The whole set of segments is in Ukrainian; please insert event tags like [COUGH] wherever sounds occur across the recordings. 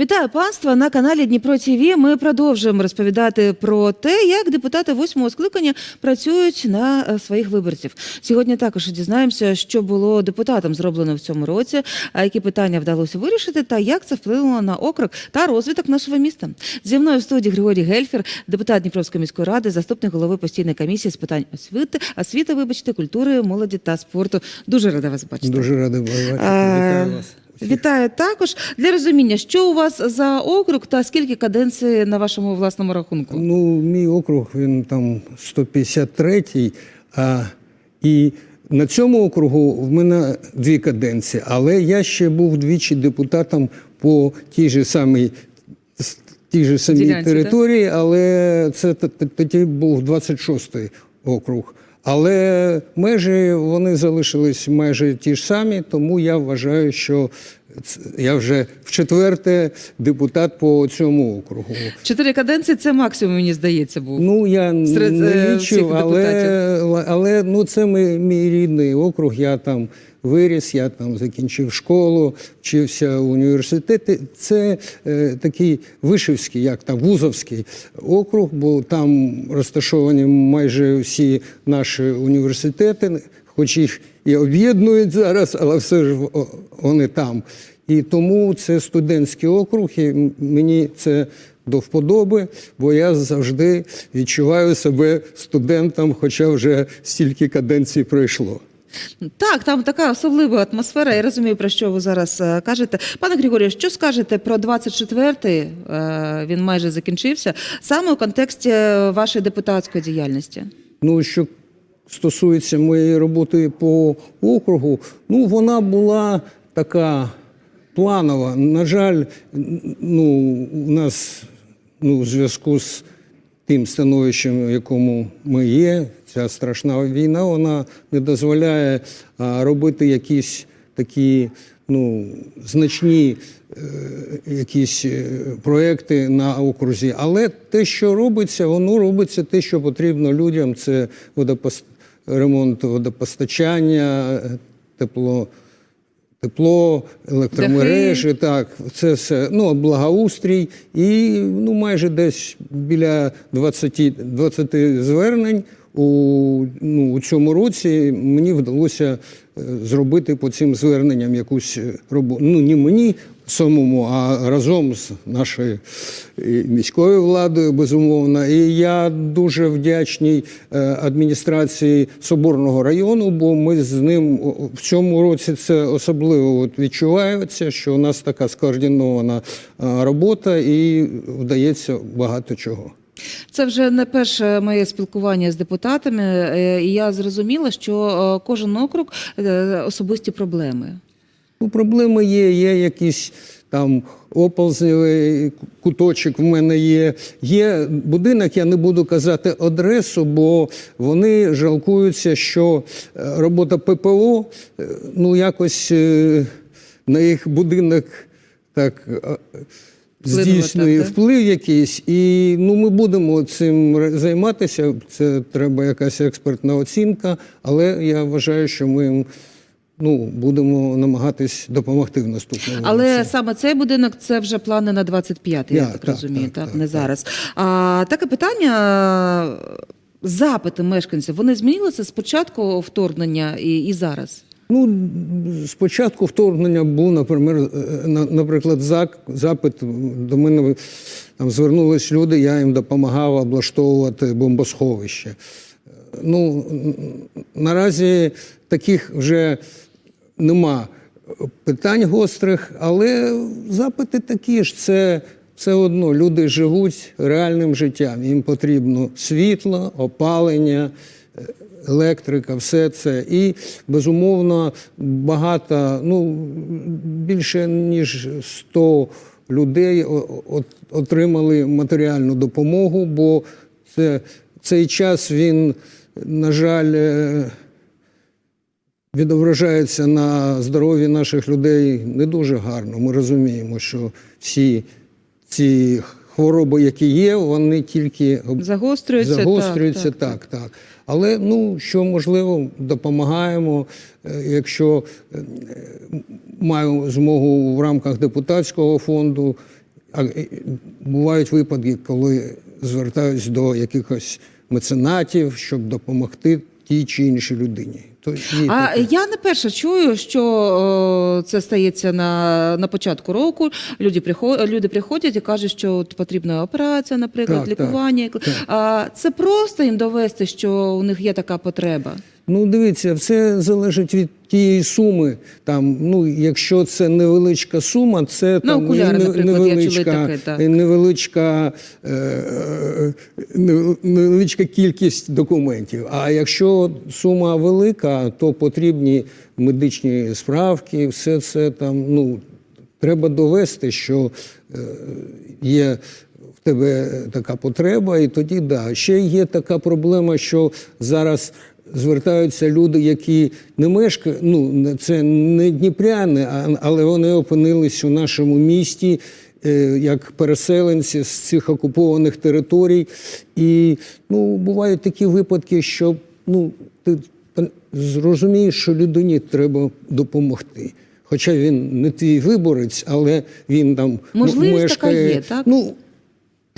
Вітаю панство на каналі Дніпро ТІВІ. Ми продовжуємо розповідати про те, як депутати восьмого скликання працюють на е, своїх виборців. Сьогодні також дізнаємося, що було депутатам зроблено в цьому році, а які питання вдалося вирішити, та як це вплинуло на округ та розвиток нашого міста. Зі мною в студії Григорій Гельфер, депутат Дніпровської міської ради, заступник голови постійної комісії з питань освіти, освіти, вибачте, культури, молоді та спорту. Дуже рада вас бачити. Дуже бачити. Е, Вітаю вас. Вітаю також для розуміння, що у вас за округ та скільки каденцій на вашому власному рахунку. Ну, мій округ він там 153-й. А, і на цьому округу в мене дві каденції, але я ще був двічі депутатом по тій же самій. Тій же самій Ділянці, території, але це тоді був 26-й округ. Але межі вони залишились майже ті ж самі, тому я вважаю, що я вже в четверте депутат по цьому округу. Чотири каденції це максимум, мені здається, був. Ну я Серед, не е, лічив, але, але ну це мій, мій рідний округ. Я там виріс, я там закінчив школу, вчився в університеті. Це е, такий вишивський, як там вузовський округ, бо там розташовані майже всі наші університети, хоч їх і об'єднують зараз, але все ж вони там. І тому це студентський округ, і мені це до вподоби, бо я завжди відчуваю себе студентом, хоча вже стільки каденцій пройшло. Так, там така особлива атмосфера. Я розумію, про що ви зараз е, кажете. Пане Григорію, що скажете про 24-й? Е, він майже закінчився. Саме у контексті вашої депутатської діяльності. Ну, що стосується моєї роботи по округу, ну вона була така планова. На жаль, ну, у нас ну, в зв'язку з тим становищем, в якому ми є, ця страшна війна, вона не дозволяє робити якісь такі ну, значні е, якісь е, проекти на окрузі. Але те, що робиться, воно робиться те, що потрібно людям. Це водопос... ремонт водопостачання, е, тепло. Тепло, електромережі, так, це все. Ну, благоустрій. І ну, майже десь біля 20, 20 звернень у, ну, у цьому році мені вдалося е, зробити по цим зверненням якусь роботу. Ну, не мені самому, а разом з нашою міською владою, безумовно. І я дуже вдячний е, адміністрації Соборного району, бо ми з ним в цьому році це особливо от відчувається, що у нас така скоординована е, робота і вдається багато чого. Це вже не перше моє спілкування з депутатами, е, і я зрозуміла, що е, кожен округ е, особисті проблеми. Ну, проблеми є, є якісь там оползневий куточок в мене є. Є будинок, я не буду казати адресу, бо вони жалкуються, що е, робота ППО е, ну якось е, на їх будинок так. Здійснює так, вплив якийсь, і ну ми будемо цим займатися. Це треба якась експертна оцінка, але я вважаю, що ми ну, будемо намагатись допомогти в наступному Але році. саме цей будинок це вже плани на 25-й, я Я, так, так, розумію, так, так, так, не так. зараз. А, таке питання. Запити мешканців вони змінилися з початку вторгнення і, і зараз. Ну, спочатку вторгнення був, наприклад, е, на- наприклад, запит до мене там звернулись люди, я їм допомагав облаштовувати бомбосховище. Ну, наразі таких вже нема питань гострих, але запити такі ж. Це все одно люди живуть реальним життям. Їм потрібно світло, опалення, е, електрика, все це. І, безумовно, багато, ну, більше ніж 100 людей отримали матеріальну допомогу, бо це, цей час він, на жаль, е, відображається на здоров'ї наших людей не дуже гарно. Ми розуміємо, що всі ці хвороби, які є, вони тільки Загострюються, загострюються. так, так, так, так. Але ну що можливо, допомагаємо. Е, Якщо е, маю змогу в рамках депутатського фонду а, е, бувають випадки, коли звертаюсь до якихось меценатів, щоб допомогти тій чи іншій людині. То є А таке. я не перше чую, що о, це стається на, на початку року. Люди приходять, люди приходять і кажуть, що от потрібна операція, наприклад, Так, так, лікування. так. А це просто їм довести, що у них є така потреба. Ну, дивіться, все залежить від тієї суми. Там, ну, якщо це невеличка сума, це Ну, там окуляри, не- невеличка, таке, так. невеличка, е, е, невеличка кількість документів. А якщо сума велика, то потрібні медичні справки, все це там, ну, треба довести, що е, є в тебе така потреба, і тоді да. Ще є така проблема, що зараз звертаються люди, які не мешкають, ну це не дніпряни, а- але вони опинились у нашому місті. е, Як переселенці з цих окупованих територій, і ну бувають такі випадки, що ну ти зрозумієш, що людині треба допомогти. Хоча він не твій виборець, але він там м- Можливість така мешкає. є, так? Ну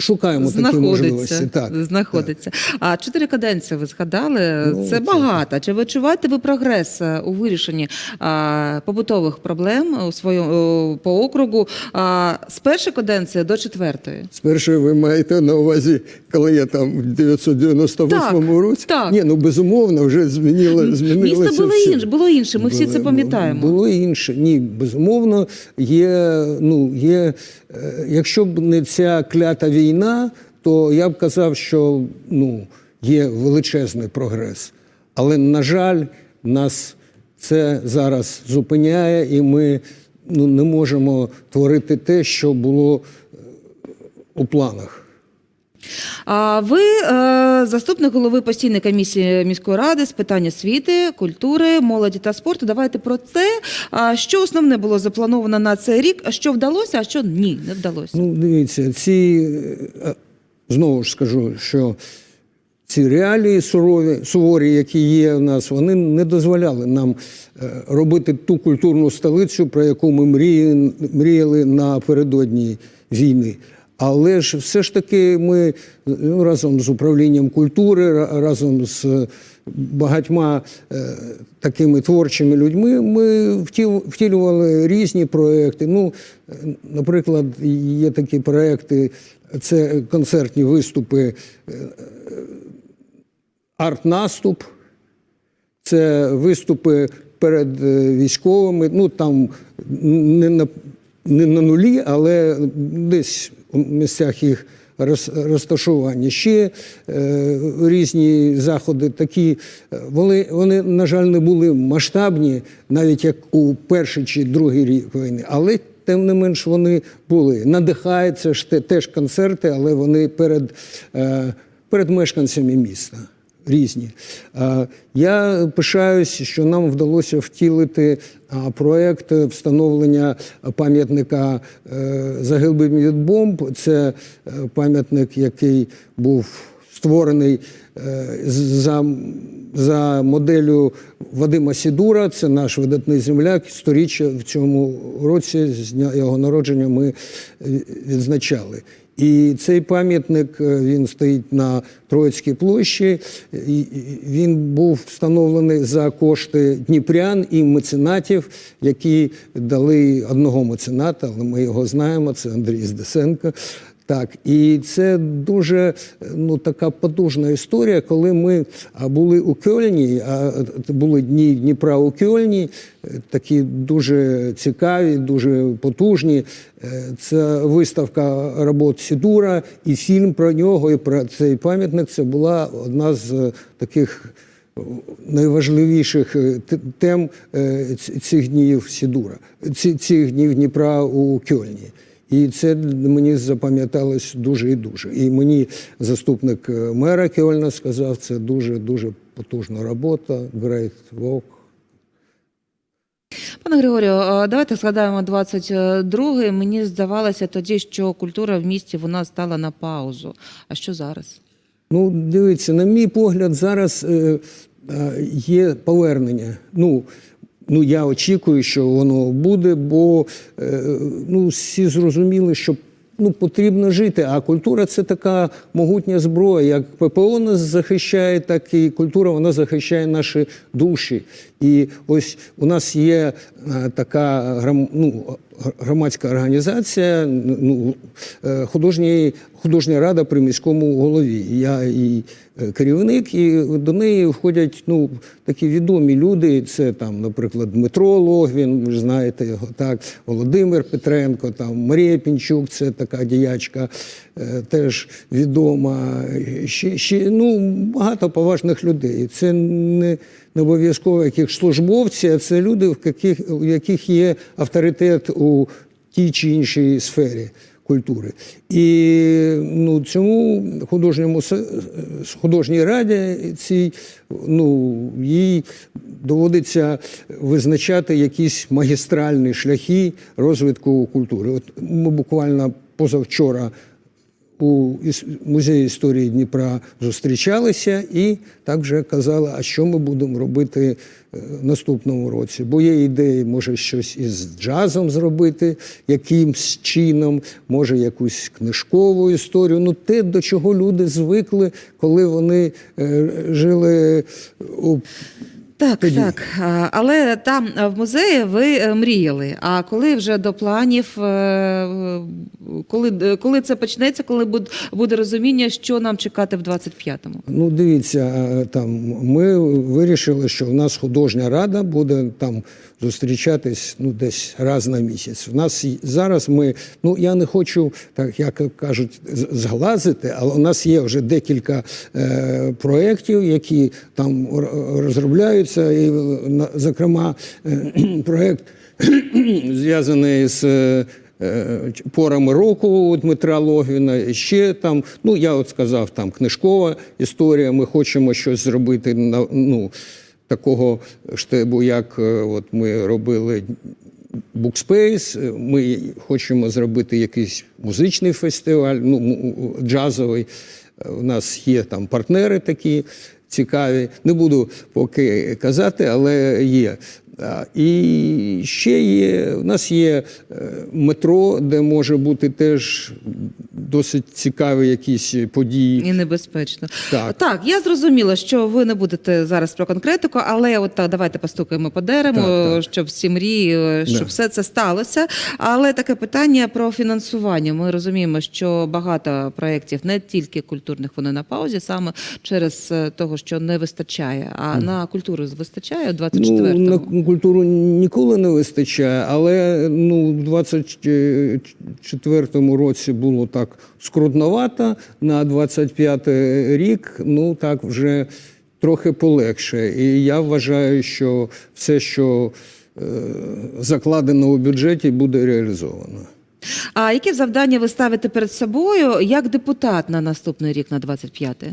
шукаємо такі можливості. Так, знаходиться. А чотири каденції ви згадали. Ну, це це- багато. Чи відчуваєте ви прогрес е, у вирішенні а, побутових проблем у своєму по округу а, з першої каденції до четвертої? Спершу ви маєте на увазі, коли я там в 998 Так, році. так. Ні, ну безумовно, вже змінило, змінилося. Місто було інше, було інше. Ми всі це пам'ятаємо. Було інше. Ні, безумовно, є, ну, є, е, якщо б не ця клята війна, то я б казав, що ну, є величезний прогрес. Але, на жаль, нас це зараз зупиняє, і ми ну, не можемо творити те, що було е, у планах. А ви е, заступник голови постійної комісії міської ради з питань освіти, культури, молоді та спорту. Давайте про це. Що основне було заплановано на цей рік? А що вдалося, а що ні, не вдалося? Ну, дивіться, ці е, знову ж скажу, що ці реалії сурові, суворі, які є в нас, вони не дозволяли нам е, робити ту культурну столицю, про яку ми мріяли напередодні війни. Але ж все ж таки ми ну, разом з управлінням культури, разом з багатьма е, такими творчими людьми ми втіл- втілювали різні проекти. Ну, е, наприклад, є такі проекти, це концертні виступи е, арт-наступ, це виступи перед е, військовими. Ну там не на, не на нулі, але десь у місцях їх роз- розташування. Ще е, різні заходи такі. е, Вони, вони, на жаль, не були масштабні, навіть як у перший чи другий рік війни. Але тим не менш вони були. Надихаються ж те- теж концерти, але вони перед, е, перед мешканцями міста різні. Е, Я пишаюсь, що нам вдалося втілити а, проект встановлення пам'ятника е, загиблим від бомб. Це е, пам'ятник, який був створений е, за, за моделлю Вадима Сідура. Це наш видатний земляк. Сторіччя в цьому році з дня його народження ми е, відзначали. І цей пам'ятник е, він стоїть на Троїцькій площі. Він був встановлений за кошти дніпрян і меценатів, які дали одного мецената, але ми його знаємо. Це Андрій Здесенко. Так, і це дуже ну така потужна історія, коли ми були у Кьольні, а були дні Дніпра у Кьольні, е, такі дуже цікаві, дуже потужні. Е, Це виставка робот Сідура, і фільм про нього, і про цей пам'ятник. Це була одна з е, таких найважливіших тем цих днів Сідура, цих днів Дніпра у Кьольні. І це мені запам'яталось дуже і дуже. І мені заступник е, мера Кьольна сказав, це дуже дуже потужна робота, great work. Пане Григорію, давайте згадаємо 22-й. Мені здавалося тоді, що культура в місті вона стала на паузу. А що зараз? Ну, дивіться, на мій погляд, зараз е, е, є повернення. Ну, ну, я очікую, що воно буде, бо е, ну, всі зрозуміли, що ну, потрібно жити. А культура це така могутня зброя. Як ППО нас захищає, так і культура вона захищає наші душі. І ось у нас є е, така ну, громадська організація, ну, е, художній, художня рада при міському голові. Я і е, керівник, і до неї входять ну, такі відомі люди. Це там, наприклад, Дмитро Логвін, ви знаєте його так, Володимир Петренко, там Марія Пінчук, це така діячка, е, теж відома. Ще, ще ну, багато поважних людей. Це не, не обов'язково яких службовці, а це люди, в яких, у яких є авторитет у тій чи іншій сфері культури. І ну, цьому художньому художній раді цій, ну, їй доводиться визначати якісь магістральні шляхи розвитку культури. От ми буквально позавчора у музеї історії Дніпра зустрічалися і так вже казали, а що ми будемо робити е, наступному році. Бо є ідеї, може щось із джазом зробити, якимсь чином, може якусь книжкову історію. Ну те, до чого люди звикли, коли вони е, жили у Так, Тоді. так. Але там в музеї ви е, мріяли. А коли вже до планів, е, коли, е, коли це почнеться, коли буд- буде розуміння, що нам чекати в 25-му? Ну, дивіться, там ми вирішили, що в нас художня рада буде там зустрічатись ну, десь раз на місяць. У нас зараз ми, ну я не хочу, так як кажуть, зглазити, але у нас є вже декілька е, проєктів, які там розробляються. І, на- зокрема, е, [CLEARS THROAT] проєкт [CLEARS THROAT] зв'язаний з. е, порами року Дмитра Логвіна. Ще там, ну я от сказав, там книжкова історія. Ми хочемо щось зробити на ну, такого штебу, як е, от ми робили. Букспейс, ми хочемо зробити якийсь музичний фестиваль, ну джазовий. У нас є там партнери такі цікаві. Не буду поки казати, але є. А, І ще є, у нас є е, метро, де може бути теж досить цікаві якісь події. І небезпечно. Так. так, я зрозуміла, що ви не будете зараз про конкретику, але от давайте постукаємо по дереву, Так, так. щоб всі мрії, е, щоб Да. все це сталося. Але таке питання про фінансування. Ми розуміємо, що багато проєктів, не тільки культурних, вони на паузі, саме через е, того, що не вистачає. А на культуру вистачає у 24-му? Ну, культуру ніколи не вистачає, але ну, в 24-му році було так скрутновато, на 25-й рік, ну так вже трохи полегше. І я вважаю, що все, що е, закладено у бюджеті, буде реалізовано. А які завдання ви ставите перед собою як депутат на наступний рік, на 25-й?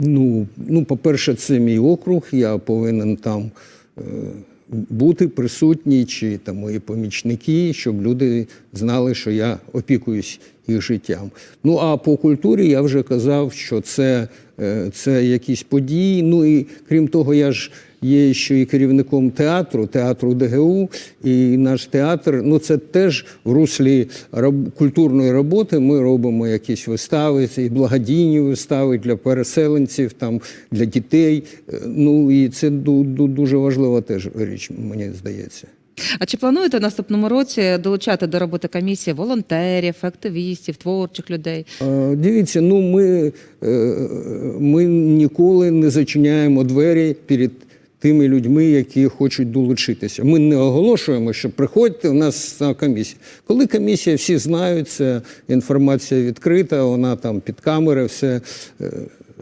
Ну, ну, по-перше, це мій округ, я повинен там е, бути присутні, чи там мої помічники, щоб люди знали, що я опікуюсь їх життям. Ну а по культурі я вже казав, що це, е, це якісь події. Ну і крім того, я ж є ще і керівником театру, театру ДГУ, і наш театр, ну це теж в руслі культурної роботи. Ми робимо якісь вистави, і благодійні вистави для переселенців, там для дітей. Е, Ну і це ду- ду- дуже важлива теж річ, мені здається. А чи плануєте в наступному році долучати до роботи комісії волонтерів, активістів, творчих людей? Е, Дивіться, ну ми, е, ми ніколи не зачиняємо двері перед тими людьми, які хочуть долучитися. Ми не оголошуємо, що приходьте у нас на комісію. Коли комісія, всі знають, це інформація відкрита, вона там під камери, все. Е,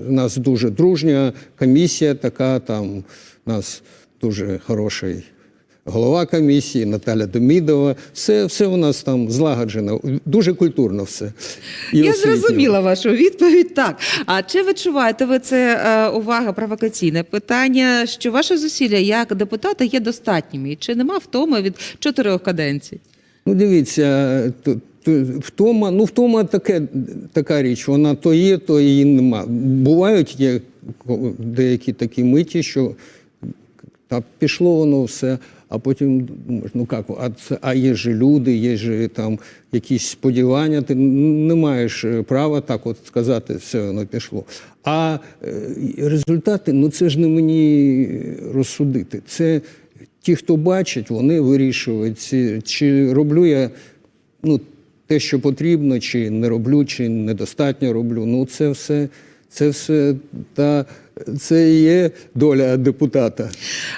У нас дуже дружня комісія, така там у нас дуже хороший голова комісії, Наталя Демідова. Все, все у нас там злагоджено, дуже культурно все. І Я освітньо. зрозуміла вашу відповідь. Так. А чи відчуваєте ви це е, увага, провокаційне питання, що ваші зусилля як депутата є достатніми? Чи нема втоми від чотирьох каденцій? Ну, дивіться, то, втома, ну, втома таке, така річ, вона то є, то її нема. Бувають є деякі такі миті, що Та пішло воно все, а потім думаєш, ну як, а, а є ж люди, є ж там якісь сподівання, ти не маєш е, права так от сказати, все воно пішло. А е, результати, ну це ж не мені розсудити. Це ті, хто бачить, вони вирішують, чи роблю я ну, те, що потрібно, чи не роблю, чи недостатньо роблю. Ну, це все, це все та це і є доля депутата.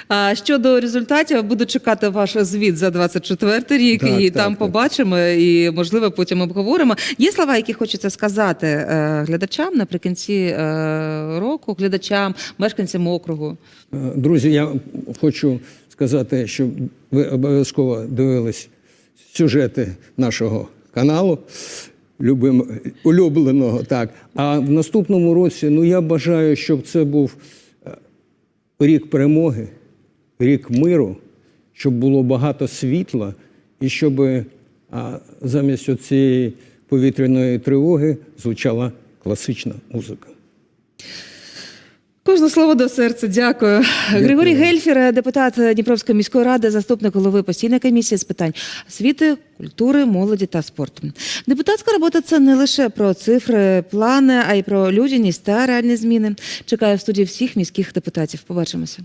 А щодо результатів, буду чекати ваш звіт за 24 рік, Так, і так, там так. побачимо, і можливо потім обговоримо. Є слова, які хочеться сказати е, глядачам наприкінці е, року, глядачам, мешканцям округу. Е, Друзі, я хочу сказати, щоб ви обов'язково дивились сюжети нашого каналу, любим, улюбленого. Так. А в наступному році ну, я бажаю, щоб це був е, рік перемоги, рік миру, щоб було багато світла, і щоб а, замість цієї повітряної тривоги звучала класична музика. Кожне слово до серця. Дякую. Григорій Гельфір, депутат Дніпровської міської ради, заступник голови постійної комісії з питань освіти, культури, молоді та спорту. Депутатська робота це не лише про цифри, плани, а й про людяність та реальні зміни. Чекаю в студії всіх міських депутатів. Побачимося.